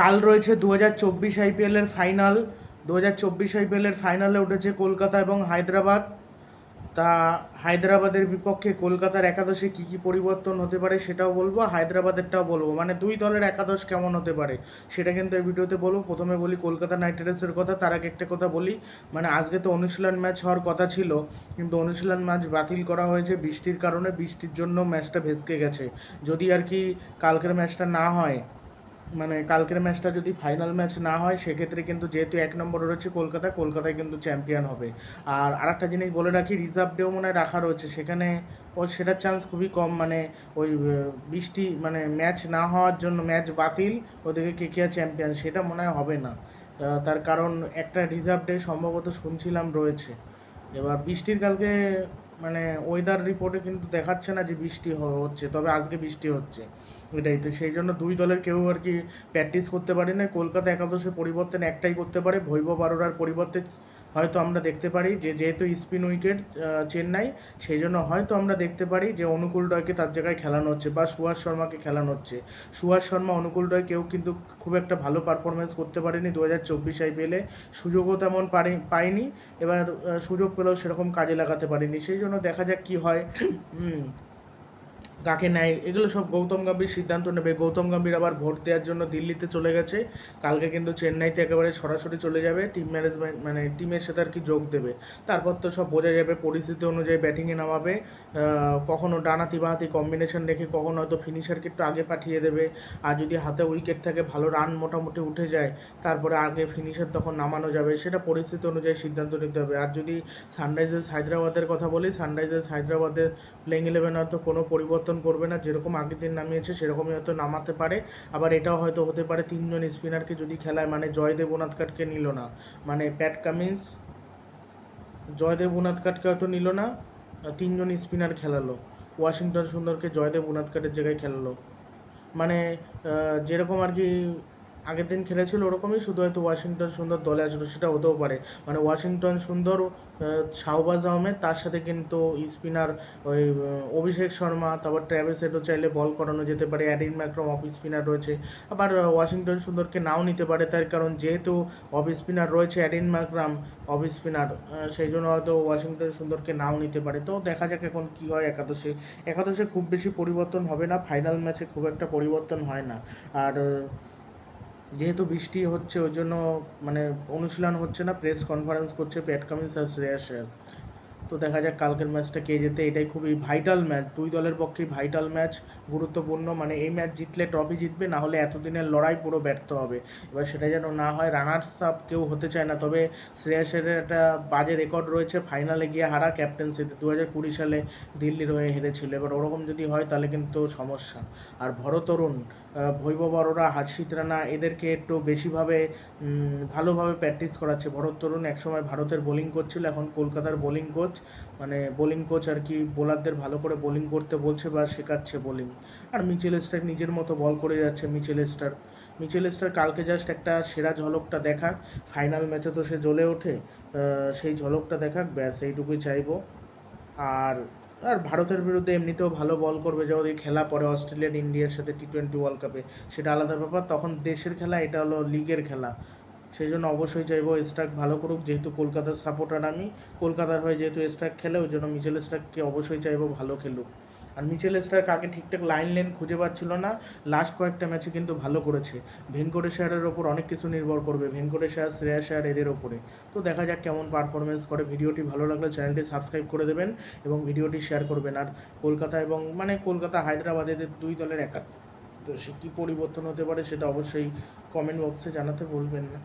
কাল রয়েছে দু হাজার চব্বিশ আইপিএলের ফাইনাল। দু হাজার চব্বিশ আইপিএলের ফাইনালে উঠেছে কলকাতা এবং হায়দ্রাবাদ। তা হায়দ্রাবাদের বিপক্ষে কলকাতার একাদশে কী কী পরিবর্তন হতে পারে সেটাও বলব হায়দ্রাবাদেরটাও বলব। মানে দুই দলের একাদশ কেমন হতে পারে সেটা কিন্তু এই ভিডিওতে বলব। প্রথমে বলি কলকাতা নাইট রাইডার্সের কথা, তার আগে একটা কথা বলি। মানে আজকে তো অনুশীলন ম্যাচ হওয়ার কথা ছিল, কিন্তু অনুশীলন ম্যাচ বাতিল করা হয়েছে বৃষ্টির কারণে। বৃষ্টির জন্য ম্যাচটা ভেসকে গেছে। যদি আর কি কালকের ম্যাচটা না হয় মানে কালকের ম্যাচটা যদি ফাইনাল ম্যাচ না হয়, সেক্ষেত্রে কিন্তু যেহেতু এক নম্বরে রয়েছে কলকাতা, কলকাতায় কিন্তু চ্যাম্পিয়ন হবে। আর আরেকটা জিনিস বলে রাখি রিজার্ভ ডেও মনে হয় রাখা রয়েছে। সেখানে ও সেটার চান্স খুবই কম মানে ওই বৃষ্টি মানে ম্যাচ না হওয়ার জন্য ম্যাচ বাতিল, ওদিকে কে কে চ্যাম্পিয়ন সেটা মনে হয় হবে না। তার কারণ একটা রিজার্ভ ডে সম্ভবত শুনছিলাম রয়েছে। এবার বৃষ্টির কালকে মানে ওয়েদার রিপোর্টে কিন্তু দেখাচ্ছে না যে বৃষ্টি হচ্ছে, তবে আজকে বৃষ্টি হচ্ছে। এটাই, তো সেই জন্য দুই দলের কেউ আর কি প্র্যাকটিস করতে পারে না। কলকাতা একাদশের পরিবর্তন একটাই করতে পারে। ভৈব বারোরার পরিবর্তে হয়তো আমরা দেখতে পারি যে যেহেতু স্পিন উইকেট চেন্নাই, সেই জন্য হয়তো আমরা দেখতে পারি যে অনুকূল রয়কে তার জায়গায় খেলানো হচ্ছে বা সুহাস শর্মাকে খেলানো হচ্ছে। সুহাস শর্মা, অনুকূল রয় কেউ কিন্তু খুব একটা ভালো পারফরমেন্স করতে পারেনি দু হাজার চব্বিশ আইপিএলে সুযোগও তেমন পারে, পায়নি। এবার সুযোগ পেলেও সেরকম কাজে লাগাতে পারেনি। সেই জন্য দেখা যাক কি হয়। কাকে নেয়? এগুলো সব গৌতম গম্ভীর সিদ্ধান্ত নেবে। গৌতম গম্ভীর আবার ভোট দেওয়ার জন্য দিল্লিতে চলে গেছে। কালকে কিন্তু চেন্নাইতে একেবারে সরাসরি চলে যাবে। টিম ম্যানেজমেন্ট মানে টিমের সাথে আর কি যোগ দেবে। তারপর তো সব বোঝা যাবে, পরিস্থিতি অনুযায়ী ব্যাটিংয়ে নামাবে। কখনো ডানাতি বাহাতি কম্বিনেশন রেখে কখনো হয়তো ফিনিশারকে একটু আগে পাঠিয়ে দেবে। আর যদি হাতে উইকেট থাকে, ভালো রান মোটামুটি উঠে যায়, তারপরে আগে ফিনিশার তখন নামানো যাবে। সেটা পরিস্থিতি অনুযায়ী সিদ্ধান্ত নিতে হবে। আর যদি সানরাইজার্স হায়দ্রাবাদের কথা বলি সানরাইজার্স হায়দ্রাবাদের প্লেইং ইলেভেন হয়তো কোনো পরিবর্তন করবে না, যেরকম আগের দিন নামিয়েছে সেরকমই হয়তো নামাতে পারে। আবার এটাও হয়তো হতে পারে, তিনজন স্পিনারকে যদি খেলায় মানে জয়দেব উনাদকাটকে নিল না। মানে প্যাট কামিন্স, জয়দেব উনাদকাটকে হয়তো নিল না তিনজন স্পিনার খেলালো। ওয়াশিংটন সুন্দরকে জয়দেব উনাদকাটের জায়গায় খেলালো। মানে যেরকম আর কি আগের দিন খেলেছিল ওরকমই, শুধু হয়তো ওয়াশিংটন সুন্দর দলে আসলো, সেটা হতেও পারে। মানে ওয়াশিংটন সুন্দর শাহবাজ আহমেদ, তার সাথে কিন্তু স্পিনার ওই অভিষেক শর্মা, তারপর ট্র্যাভেল সেটও চাইলে বল করানো যেতে পারে অ্যাডিন ম্যাক্রম অফ স্পিনার রয়েছে। আবার ওয়াশিংটন সুন্দরকে নাও নিতে পারে, তার কারণ যেহেতু অফ স্পিনার রয়েছে অ্যাডিন ম্যাক্রাম অফ স্পিনার সেই জন্য হয়তো ওয়াশিংটন সুন্দরকে নাও নিতে পারে। তো দেখা যাক এখন কি হয় একাদশে। একাদশে খুব বেশি পরিবর্তন হবে না, ফাইনাল ম্যাচে খুব একটা পরিবর্তন হয় না। আর যেহেতু বৃষ্টি হচ্ছে, ওই জন্য মানে অনুশীলন হচ্ছে না প্রেস কনফারেন্স করছে প্যাট কামিন্স আর আয়ার। তো দেখা যাক কালকের ম্যাচটা কে যেতে এটাই খুবই ভাইটাল ম্যাচ দুই দলের পক্ষেই ভাইটাল ম্যাচ গুরুত্বপূর্ণ। মানে এই ম্যাচ জিতলে ট্রফি জিতবে, না হলে এতদিনের লড়াই পুরো ব্যর্থ হবে। এবার সেটা যেন না হয় রানার্স আপ কেউ হতে চায় না। তবে শ্রেয়াসের একটা বাজে রেকর্ড রয়েছে ফাইনালে গিয়ে হারা ক্যাপ্টেন্সিতে দু হাজার কুড়ি সালে দিল্লির হয়ে হেরেছিল। এবার ওরকম যদি হয়, তাহলে কিন্তু সমস্যা। আর ভরতরুণ ভৈবব অরোরা, হর্ষিত রানা, এদেরকে একটু বেশিভাবে ভালোভাবে প্র্যাকটিস করাচ্ছে। ভরত তরুণ একসময় ভারতের বোলিং কোচ ছিল এখন কলকাতার বোলিং কোচ মানে বোলিং কোচ আর কি বোলারদের ভালো করে বোলিং করতে বলছে বা শেখাচ্ছে বোলিং আর মিচেল স্টার নিজের মতো বল করে যাচ্ছে মিচেল স্টার। মিচেল স্টার কালকে জাস্ট একটা সেরা ঝলকটা দেখাক। ফাইনাল ম্যাচে তো সে জ্বলে ওঠে। সেই ঝলকটা দেখাক, ব্যাস, এইটুকুই চাইব। আর আর ভারতের বিরুদ্ধে এমনিতেও ভালো বল করবে। যদি খেলা পরে অস্ট্রেলিয়ান ইন্ডিয়ার সাথে টি টোয়েন্টি ওয়ার্ল্ড কাপে সেটা আলাদা ব্যাপার। তখন দেশের খেলা, এটা হলো লিগের খেলা। সেই জন্য অবশ্যই চাইব স্টার্ক ভালো করুক, যেহেতু কলকাতার সাপোর্টার আমি। কলকাতার হয়ে যেহেতু স্টার্ক খেলে, ওই জন্য মিচেল স্টার্ককে অবশ্যই চাইব ভালো খেলুক। আর মিচেল স্টার্ক আগে ঠিকঠাক লাইন লেন খুঁজে পাচ্ছিল না লাস্ট কয়েকটা ম্যাচে কিন্তু ভালো করেছে। ভেঙ্কটেশ্বরের ওপর অনেক কিছু নির্ভর করবে, ভেঙ্কটেশ্বর শ্রেয়া আর এদের ওপরে। তো দেখা যাক কেমন পারফরমেন্স করে। ভিডিওটি ভালো লাগলে চ্যানেলটি সাবস্ক্রাইব করে দেবেন এবং ভিডিওটি শেয়ার করবেন। আর কলকাতা এবং মানে কলকাতা হায়দ্রাবাদ এদের দুই দলের একা তো সে কী পরিবর্তন হতে পারে সেটা অবশ্যই কমেন্ট বক্সে জানাতে বলবেন না।